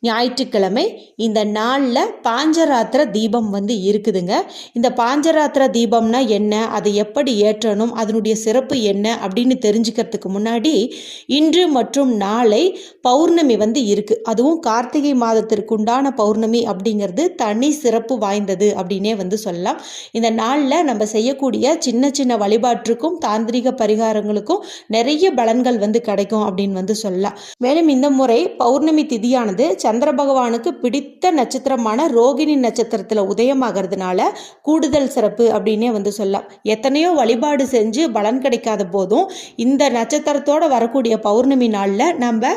ஞாயிற்றுக்கிழமை இந்த நாளில் பாஞ்சராத்திர தீபம் வந்து இருக்குதுங்க. இந்த பாஞ்சராத்திர தீபம்னா என்ன? அதை எப்படி ஏற்றணும்? அதனுடைய சிறப்பு என்ன? அப்படின்னு தெரிஞ்சுக்கிறதுக்கு முன்னாடி இன்று மற்றும் நாளை பௌர்ணமி வந்து இருக்குது அதுவும் கார்த்திகை மாதத்திற்குண்டான பௌர்ணமி அப்படிங்கிறது தனி சிறப்பு வாய்ந்தது அப்படின்னே வந்து சொல்லலாம். இந்த நாளில் நம்ம செய்யக்கூடிய சின்ன சின்ன வழிபாட்டிற்கும் தாந்திரிக பரிகாரங்களுக்கும் நிறைய பலன்கள் வந்து கிடைக்கும் அப்படின்னு வந்து சொல்லலாம். மேலும் இந்த முறை பௌர்ணமி திதியானது சந்திர பகவானுக்கு பிடித்த நட்சத்திரமான ரோகிணி நட்சத்திரத்தில் உதயமாகிறதுனால கூடுதல் சிறப்பு அப்படின்னே வந்து சொல்லலாம். எத்தனையோ வழிபாடு செஞ்சு பலன் கிடைக்காத போதும் இந்த நட்சத்திரத்தோட வரக்கூடிய பௌர்ணமி நாளில் நம்ம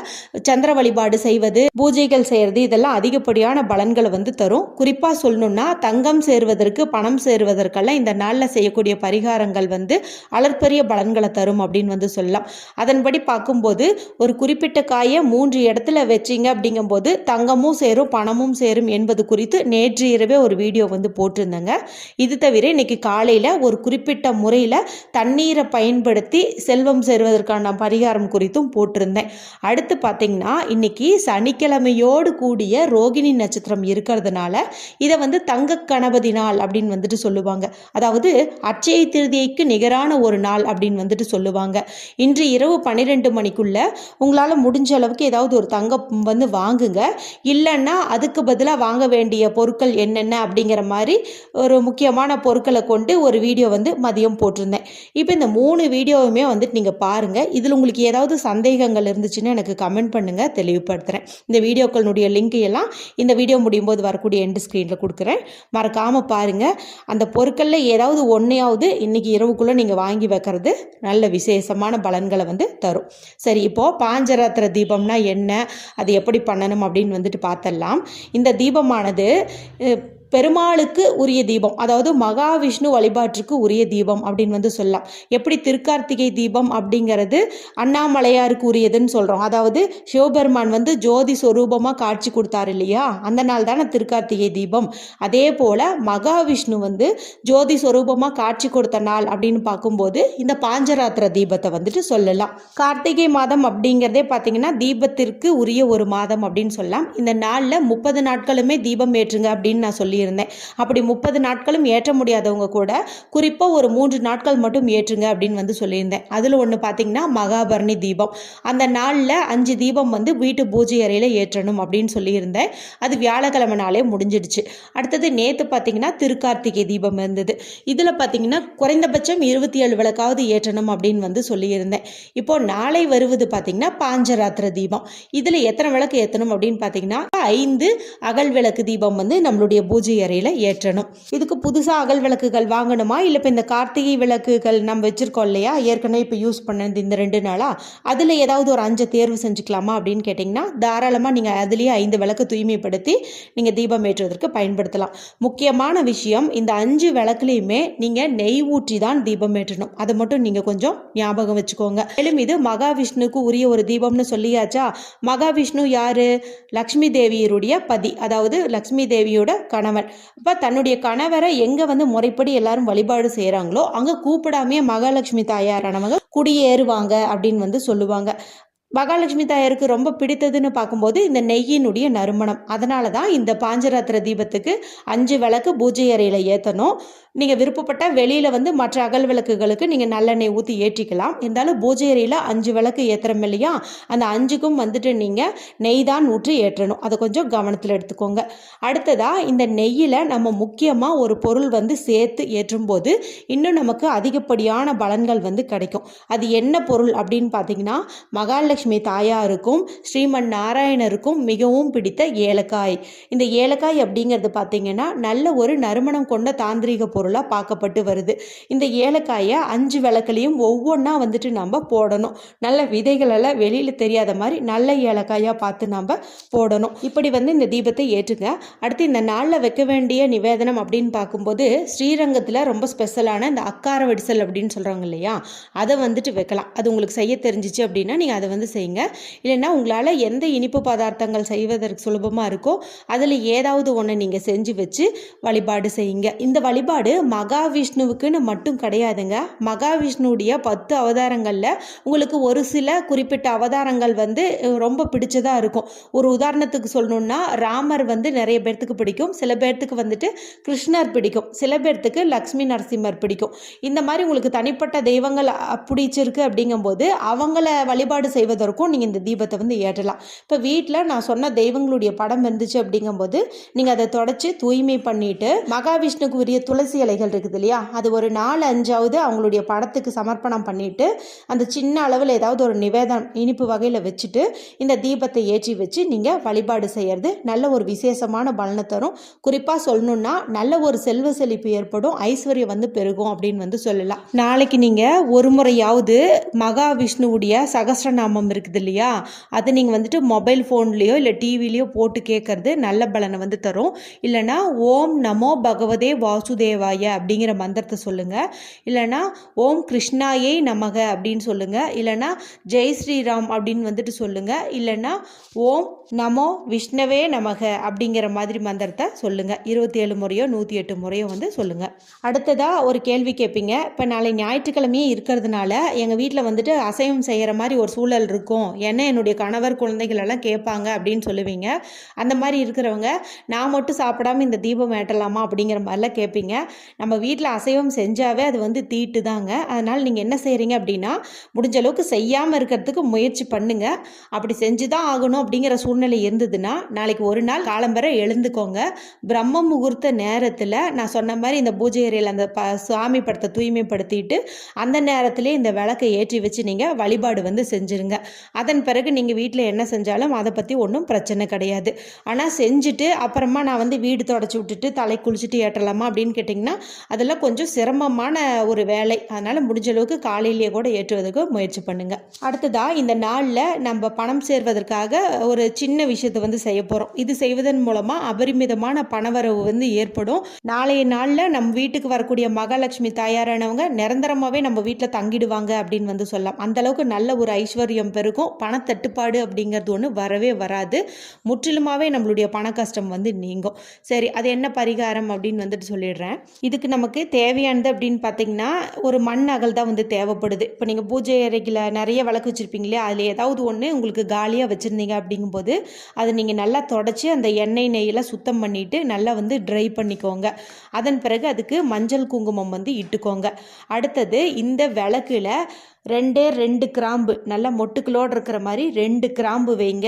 சந்திர வழிபாடு செய்வது பூஜைகள் செய்கிறது இதெல்லாம் அதிகப்படியான பலன்களை வந்து தரும். குறிப்பாக சொல்லணும்னா தங்கம் சேருவதற்கு பணம் சேருவதற்கெல்லாம் இந்த நாளில் செய்யக்கூடிய பரிகாரங்கள் வந்து அளற்பரிய பலன்களை தரும் அப்படின்னு வந்து சொல்லலாம். அதன்படி பார்க்கும்போது ஒரு குறிப்பிட்ட காயை மூன்று இடத்துல வச்சிங்க அப்படிங்கும்போது தங்கமும் சேரும் பணமும் சேரும் என்பது குறித்து நேற்று இரவே ஒரு வீடியோ வந்து போட்டிருந்தேங்க. இது தவிர இன்னைக்கு காலையில் ஒரு குறிப்பிட்ட முறையில் தண்ணீரை பயன்படுத்தி செல்வம் சேருவதற்கான பரிகாரம் குறித்தும் போட்டிருந்தேன். அடுத்து பார்த்தீங்கன்னா இன்னைக்கு சனிக்கிழமையோடு கூடிய ரோகிணி நட்சத்திரம் இருக்கிறதுனால இதை வந்து தங்க கணபதி நாள் அப்படின்னு வந்துட்டு சொல்லுவாங்க. அதாவது அச்சய திருதியைக்கு நிகரான ஒரு நாள் அப்படின்னு வந்துட்டு சொல்லுவாங்க. இன்று இரவு பன்னிரெண்டு மணிக்குள்ள உங்களால் முடிஞ்ச அளவுக்கு ஏதாவது ஒரு தங்கம் வந்து வாங்குங்க. இல்லைன்னா அதுக்கு பதிலாக வாங்க வேண்டிய பொருட்கள் என்னென்ன அப்படிங்கிற மாதிரி ஒரு முக்கியமான பொருட்களை கொண்டு ஒரு வீடியோ வந்து மதியம் போட்டிருந்தேன். இப்போ இந்த மூணு வீடியோவுமே வந்துட்டு நீங்கள் பாருங்கள் இதில் உங்களுக்கு ஏதாவது சந்தேகங்கள் இருந்துச்சுன்னா எனக்கு கமெண்ட் பண்ணுங்கள் தெளிவுபடுத்துகிறேன் இந்த வீடியோக்களுடைய லிங்க் எல்லாம் இந்த வீடியோ முடியும் போது வரக்கூடிய எண்டு ஸ்க்ரீனில் கொடுக்குறேன். மறக்காமல் பாருங்கள் அந்த பொருட்களில் ஏதாவது ஒன்றையாவது இன்றைக்கி இரவுக்குள்ளே நீங்கள் வாங்கி வைக்கிறது நல்ல விசேஷமான பலன்களை வந்து தரும். சரி இப்போது பாஞ்சராத்திர தீபம்னா என்ன? அது எப்படி பண்ணணும் அப்படின்னு வந்துட்டு பார்த்தரலாம் இந்த தீபமானது பெருமாளுக்கு உரிய தீபம் அதாவது மகாவிஷ்ணு வழிபாட்டிற்கு உரிய தீபம் அப்படின்னு வந்து சொல்லலாம். எப்படி திருக்கார்த்திகை தீபம் அப்படிங்கிறது அண்ணாமலையாருக்கு உரியதுன்னு சொல்கிறோம் அதாவது சிவபெருமான் வந்து ஜோதி சொரூபமாக காட்சி கொடுத்தாரு இல்லையா? அந்த நாள் தானே திருக்கார்த்திகை தீபம். அதே போல் மகாவிஷ்ணு வந்து ஜோதி சொரூபமாக காட்சி கொடுத்த நாள் அப்படின்னு பார்க்கும்போது இந்த பாஞ்சராத்திர தீபத்தை வந்துட்டு சொல்லலாம். கார்த்திகை மாதம் அப்படிங்கிறதே பார்த்தீங்கன்னா தீபத்திற்கு உரிய ஒரு மாதம் அப்படின்னு சொல்லலாம். இந்த நாளில் முப்பது நாட்களுமே தீபம் ஏற்றுங்க அப்படின்னு நான் சொல்லி சொல்லியிருந்தேன். அப்படி முப்பது நாட்களும் ஏற்ற முடியாதவங்க கூட குறிப்பாக ஒரு மூன்று நாட்கள் மட்டும் ஏற்றுங்க அப்படின்னு வந்து சொல்லியிருந்தேன். அதில் ஒன்று பார்த்தீங்கன்னா மகாபரணி தீபம். அந்த நாளில் அஞ்சு தீபம் வந்து வீட்டு பூஜை அறையில் ஏற்றணும் அப்படின்னு சொல்லியிருந்தேன். அது வியாழக்கிழமை நாளே முடிஞ்சிடுச்சு. அடுத்தது நேற்று பார்த்தீங்கன்னா திருக்கார்த்திகை தீபம் இருந்தது. இதில் பார்த்தீங்கன்னா குறைந்தபட்சம் இருபத்தி ஏழு விளக்காவது ஏற்றணும் அப்படின்னு வந்து சொல்லியிருந்தேன். இப்போ நாளை வருவது பார்த்தீங்கன்னா பாஞ்சராத்திர தீபம். இதில் எத்தனை விளக்கு ஏற்றணும் அப்படின்னு பார்த்தீங்கன்னா ஐந்து அகல் விளக்கு தீபம் வந்து நம்மளுடைய பூஜை அறையில் ஏற்றணும். இதுக்கு புதுசாக அகல் விளக்குகள் வாங்கணுமா? இல்லை இப்போ இந்த கார்த்திகை விளக்குகள் நம்ம வச்சுருக்கோம் இல்லையா? ஏற்கனவே இப்போ யூஸ் பண்ணது இந்த ரெண்டு நாளாக அதில் ஏதாவது ஒரு அஞ்சு தேர்வு செஞ்சுக்கலாமா அப்படின்னு கேட்டிங்கன்னா தாராளமாக நீங்கள் அதுலேயே ஐந்து விளக்கு தூய்மைப்படுத்தி நீங்கள் தீபம் ஏற்றுவதற்கு பயன்படுத்தலாம். முக்கியமான விஷயம் இந்த அஞ்சு விளக்குலையுமே நீங்கள் நெய் ஊற்றி தான் தீபம் ஏற்றணும். அதை மட்டும் நீங்கள் கொஞ்சம் ஞாபகம் வச்சுக்கோங்க. மேலும் இது மகாவிஷ்ணுக்கு உரிய ஒரு தீபம்னு சொல்லியாச்சா? மகாவிஷ்ணு யாரு? லக்ஷ்மி தேவியருடைய பதி அதாவது லக்ஷ்மி தேவியோட கணவன் இப்போ தன்னுடைய கணவரை எங்கே வந்து முறைப்படி எல்லாரும் வழிபாடு செய்கிறாங்களோ அங்கே கூப்பிடாமையே மகாலட்சுமி தாயாரானவங்க குடியேறுவாங்க அப்படின்னு வந்து சொல்லுவாங்க. மகாலட்சுமி தாயாருக்கு ரொம்ப பிடித்ததுன்னு பார்க்கும்போது இந்த நெய்யினுடைய நறுமணம். அதனால தான் இந்த பாஞ்சராத்திர தீபத்துக்கு அஞ்சு விளக்கு பூஜை அறையில் ஏற்றணும் நீங்கள் விருப்பப்பட்ட வெளியில் வந்து மற்ற அகல் விளக்குகளுக்கு நீங்கள் நல்லெண்ணெய் ஊற்றி ஏற்றிக்கலாம். இருந்தாலும் பூஜை அறையில் அஞ்சு விளக்கு ஏற்றுறோம் இல்லையா? அந்த அஞ்சுக்கும் வந்துட்டு நீங்கள் நெய் தான் ஊற்றி ஏற்றணும். அதை கொஞ்சம் கவனத்தில் எடுத்துக்கோங்க. அடுத்ததாக இந்த நெய்யில் நம்ம முக்கியமாக ஒரு பொருள் வந்து சேர்த்து ஏற்றும்போது இன்னும் நமக்கு அதிகப்படியான பலன்கள் வந்து கிடைக்கும். அது என்ன பொருள் அப்படின்னு பார்த்தீங்கன்னா மகாலட்சுமி மகாலட்சுமி தாயாருக்கும் ஸ்ரீமன் நாராயணருக்கும் மிகவும் பிடித்த ஏலக்காய். இந்த ஏலக்காய் அப்படிங்கிறது பார்த்திங்கன்னா நல்ல ஒரு நறுமணம் கொண்ட தாந்திரிக பொருளாக பார்க்கப்பட்டு வருது. இந்த ஏலக்காயை அஞ்சு விளக்குலையும் ஒவ்வொன்றா வந்துட்டு நம்ம போடணும். நல்ல விதைகளெல்லாம் வெளியில் தெரியாத மாதிரி நல்ல ஏலக்காயாக பார்த்து நம்ம போடணும். இப்படி வந்து இந்த தீபத்தை ஏற்றுங்க. அடுத்து இந்த நாளில் வைக்க வேண்டிய நிவேதனம் அப்படின்னு பார்க்கும்போது ஸ்ரீரங்கத்தில் ரொம்ப ஸ்பெஷலான இந்த அக்கார வடிசல் அப்படின்னு சொல்கிறாங்க இல்லையா? அதை வந்துட்டு வைக்கலாம். அது உங்களுக்கு செய்ய தெரிஞ்சிச்சு அப்படின்னா நீங்கள் அதை வந்து செய்யுங்க. இல்லைன்னா உங்களால் எந்த இனிப்பு பதார்த்தங்கள் செய்வதற்கு சுலபமாக இருக்கோ அதில் ஏதாவது ஒன்று நீங்கள் செஞ்சு வச்சு வழிபாடு செய்யுங்க. இந்த வழிபாடு மகாவிஷ்ணுவுக்குன்னு மட்டும் கிடையாதுங்க. மகாவிஷ்ணுவுடைய பத்து அவதாரங்களில் உங்களுக்கு ஒரு சில குறிப்பிட்ட அவதாரங்கள் வந்து ரொம்ப பிடிச்சதாக இருக்கும். ஒரு உதாரணத்துக்கு சொல்லணுன்னா ராமர் வந்து நிறைய பேர்த்துக்கு பிடிக்கும். சில பேர்த்துக்கு வந்துட்டு கிருஷ்ணர் பிடிக்கும். சில பேர்த்துக்கு லக்ஷ்மி நரசிம்மர் பிடிக்கும். இந்த மாதிரி உங்களுக்கு தனிப்பட்ட தெய்வங்கள் பிடிச்சிருக்கு அப்படிங்கும்போது அவங்கள வழிபாடு செய்வது வரைக்கும் நீங்கள் இந்த தீபத்தை வந்து ஏற்றலாம். இப்போ வீட்டில் நான் சொன்ன தெய்வங்களுடைய படம் இருந்துச்சு அப்படிங்கும்போது நீங்கள் அதை தொடச்சி தூய்மை பண்ணிட்டு மகாவிஷ்ணுக்கு உரிய துளசி இலைகள் இருக்குது இல்லையா? அது ஒரு நாலு அஞ்சாவது அவங்களுடைய படத்துக்கு சமர்ப்பணம் பண்ணிட்டு அந்த சின்ன அளவில் ஏதாவது ஒரு நிவேதனம் இனிப்பு வகையில் வச்சுட்டு இந்த தீபத்தை ஏற்றி வச்சு நீங்கள் வழிபாடு செய்கிறது நல்ல ஒரு விசேஷமான பலனை தரும். குறிப்பாக சொல்லணுன்னா நல்ல ஒரு செல்வ செழிப்பு ஏற்படும். ஐஸ்வர்யம் வந்து பெருகும் அப்படின்னு வந்து சொல்லலாம். நாளைக்கு நீங்கள் ஒரு முறையாவது மகாவிஷ்ணுவுடைய சகசிரநாமம் இருக்குது இல்லையா அதை நீங்கள் வந்துட்டு மொபைல் ஃபோன்லேயோ இல்லை டிவிலேயோ போட்டு கேட்குறது நல்ல பலனை வந்து தரும். இல்லைனா ஓம் நமோ பகவதே வாசுதேவாய அப்படிங்கிற மந்திரத்தை சொல்லுங்கள் இல்லைனா ஓம் கிருஷ்ணாயே நமக அப்படின்னு சொல்லுங்கள் இல்லைனா ஜெய் ஸ்ரீராம் அப்படின்னு வந்துட்டு சொல்லுங்கள் இல்லைன்னா ஓம் நமோ விஷ்ணவே நமக அப்படிங்கிற மாதிரி மந்திரத்தை சொல்லுங்கள் இருபத்தி ஏழு முறையோ நூற்றி எட்டு முறையோ வந்து சொல்லுங்கள் அடுத்ததாக ஒரு கேள்வி கேட்பீங்க இப்போ நாளை ஞாயிற்றுக்கிழமையே இருக்கிறதுனால எங்கள் வீட்டில் வந்துட்டு அசைவம் செய்கிற மாதிரி ஒரு சூழல் இருக்கும். ஏன்னா என்னுடைய கணவர் குழந்தைகளெல்லாம் கேட்பாங்க அப்படின்னு சொல்லுவீங்க. அந்த மாதிரி இருக்கிறவங்க நான் மட்டும் சாப்பிடாம இந்த தீபம் ஏட்டலாமா அப்படிங்கிற மாதிரிலாம் கேட்பீங்க நம்ம வீட்டில் அசைவம் செஞ்சாவே அது வந்து தீட்டு தாங்க அதனால் நீங்கள் என்ன செய்கிறீங்க அப்படின்னா முடிஞ்ச அளவுக்கு செய்யாமல் இருக்கிறதுக்கு முயற்சி பண்ணுங்கள் அப்படி செஞ்சு தான் ஆகணும் அப்படிங்கிற சூழ்நிலை இருந்ததுன்னா நாளைக்கு ஒரு நாள் காலம்பரை எழுந்துக்கோங்க. பிரம்ம முகூர்த்த நேரத்தில் நான் சொன்ன மாதிரி இந்த பூஜை அறையில் அந்த ப சுவாமி படத்தை தூய்மைப்படுத்திட்டு அந்த நேரத்திலே இந்த விளக்கை ஏற்றி வச்சு நீங்கள் வழிபாடு வந்து செஞ்சுருங்க. அதன் பிறகு நீங்கள் வீட்டில் என்ன செஞ்சாலும் அதை பற்றி ஒன்றும் பிரச்சனை கிடையாது. ஆனால் செஞ்சுட்டு அப்புறமா நான் வந்து வீடு தொடச்சி விட்டுட்டு தலை குளிச்சுட்டு ஏற்றலாமா அப்படின்னு கேட்டிங்கன்னா அதெல்லாம் கொஞ்சம் சிரமமான ஒரு வேலை. அதனால் முடிஞ்ச அளவுக்கு காலையிலேயே கூட ஏற்றுவதற்கு முயற்சி பண்ணுங்கள் அடுத்ததாக இந்த நாளில் நம்ம பணம் சேர்வதற்காக ஒரு சின்ன சின்ன விஷயத்தை வந்து செய்ய போகிறோம் இது செய்வதன் மூலமாக அபரிமிதமான பணவரவு வந்து ஏற்படும். நாளைய நாளில் நம்ம வீட்டுக்கு வரக்கூடிய மகாலட்சுமி தாயாரானவங்க நிரந்தரமாகவே நம்ம வீட்டில் தங்கிடுவாங்க அப்படின்னு வந்து சொல்லலாம். அந்தளவுக்கு நல்ல ஒரு ஐஸ்வர்யம் பெருகும். பணத்தட்டுப்பாடு அப்படிங்கிறது ஒன்று வரவே வராது. முற்றிலுமாகவே நம்மளுடைய பண கஷ்டம் வந்து நீங்கும். சரி அது என்ன பரிகாரம் அப்படின்னு வந்துட்டு சொல்லிடுறேன். இதுக்கு நமக்கு தேவையானது அப்படின்னு பார்த்தீங்கன்னா ஒரு மண் அகல் தான் வந்து தேவைப்படுது. இப்போ நீங்கள் பூஜை அறையில் நிறைய விளக்கு வச்சுருப்பீங்களே அதில் ஏதாவது ஒன்று உங்களுக்கு காலியாக வச்சுருந்தீங்க அப்படிங்கும்போது அதை நீங்கள் நல்லா தொடச்சி அந்த எண்ணெய் நெய்யெல்லாம் சுத்தம் பண்ணிவிட்டு நல்லா வந்து ட்ரை பண்ணிக்கோங்க. அதன் பிறகு அதுக்கு மஞ்சள் குங்குமம் வந்து இட்டுக்கோங்க. அடுத்தது இந்த விளக்கில் ரெண்டே ரெண்டு கிராம்பு நல்லா மொட்டுக்களோடு இருக்கிற மாதிரி ரெண்டு கிராம்பு வைங்க.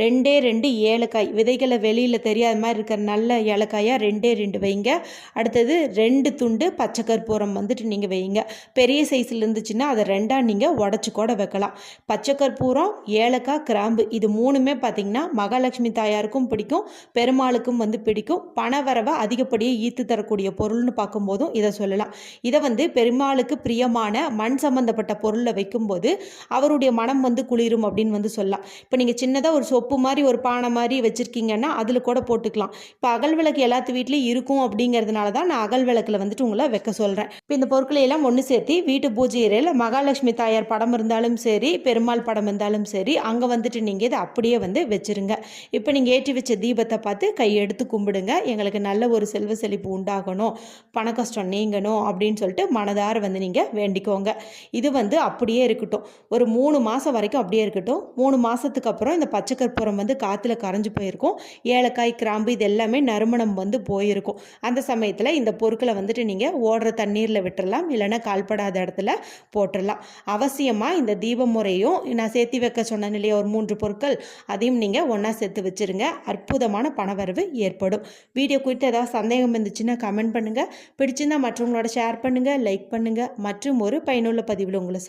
ரெண்டே ரெண்டு ஏலக்காய் விதைகளை வெளியில் தெரியாத மாதிரி இருக்கிற நல்ல ஏலக்காயாக ரெண்டே ரெண்டு வைங்க. அடுத்தது ரெண்டு துண்டு பச்சை கற்பூரம் வந்துட்டு நீங்கள் வைங்க. பெரிய சைஸில் இருந்துச்சுன்னா அதை ரெண்டாக நீங்கள் உடச்சி கூட வைக்கலாம். பச்சை கற்பூரம் ஏலக்காய் கிராம்பு இது மூணுமே பார்த்திங்கன்னா மகாலட்சுமி தாயாருக்கும் பிடிக்கும் பெருமாளுக்கும் வந்து பிடிக்கும். பணவரவை அதிகப்படியே அதிகப்படியாக ஈர்த்து தரக்கூடிய பொருள்னு பார்க்கும்போதும் இதை சொல்லலாம். இதை வந்து பெருமாளுக்கு பிரியமான மண் சம்மந்தப்பட்ட பொருளில் வைக்கும்போது அவருடைய மனம் வந்து குளிரும் அப்படின்னு வந்து சொல்லலாம். இப்போ நீங்கள் சின்னதாக ஒரு சொப்பு மாதிரி ஒரு பானை மாதிரி வச்சுருக்கீங்கன்னா அதில் கூட போட்டுக்கலாம். இப்போ அகல் விளக்கு எல்லாத்து வீட்லேயும் இருக்கும் அப்படிங்கிறதுனால தான் நான் அகல் விளக்கில் வந்துட்டு உங்களை வைக்க சொல்கிறேன் இப்போ இந்த பொருட்களை எல்லாம் ஒன்று சேர்த்து வீட்டு பூஜை அறையில் மகாலட்சுமி தாயார் படம் இருந்தாலும் சரி பெருமாள் படம் இருந்தாலும் சரி அங்கே வந்துட்டு நீங்கள் இதை அப்படியே வந்து வச்சுருங்க. இப்போ நீங்கள் ஏற்றி வச்ச தீபத்தை பார்த்து கையெடுத்து கும்பிடுங்க. எங்களுக்கு நல்ல ஒரு செல்வ செழிப்பு உண்டாகணும். பண கஷ்டம் நீங்கணும் அப்படின்னு சொல்லிட்டு மனதார வந்து நீங்கள் வேண்டிக்கோங்க. இது வந்து அப்படியே இருக்கட்டும். ஒரு மூணு மாதம் வரைக்கும் அப்படியே இருக்கட்டும். மூணு மாதத்துக்கு அப்புறம் இந்த பச்சை கற்பூரம் வந்து காற்றுல கரைஞ்சி போயிருக்கும். ஏலக்காய் கிராம்பு இது எல்லாமே நறுமணம் வந்து போயிருக்கும். அந்த சமயத்தில் இந்த பொருட்களை வந்துட்டு நீங்கள் ஓடுற தண்ணீரில் விட்டுறலாம். இல்லைன்னா கால்படாத இடத்துல போட்டுடலாம் அவசியமாக இந்த தீப முறையும் நான் சேர்த்து வைக்க சொன்ன இல்லையா ஒரு மூன்று பொருட்கள் அதையும் நீங்கள் ஒன்றா சேர்த்து வச்சுருங்க. அற்புதமான பணவரவு ஏற்படும். வீடியோ குறித்து ஏதாவது சந்தேகம் இருந்துச்சுன்னா கமெண்ட் பண்ணுங்கள் பிடிச்சிருந்தால் மற்றவங்களோட ஷேர் பண்ணுங்கள் லைக் பண்ணுங்கள் மற்றும் ஒரு பயனுள்ள பதிவில் உங்களை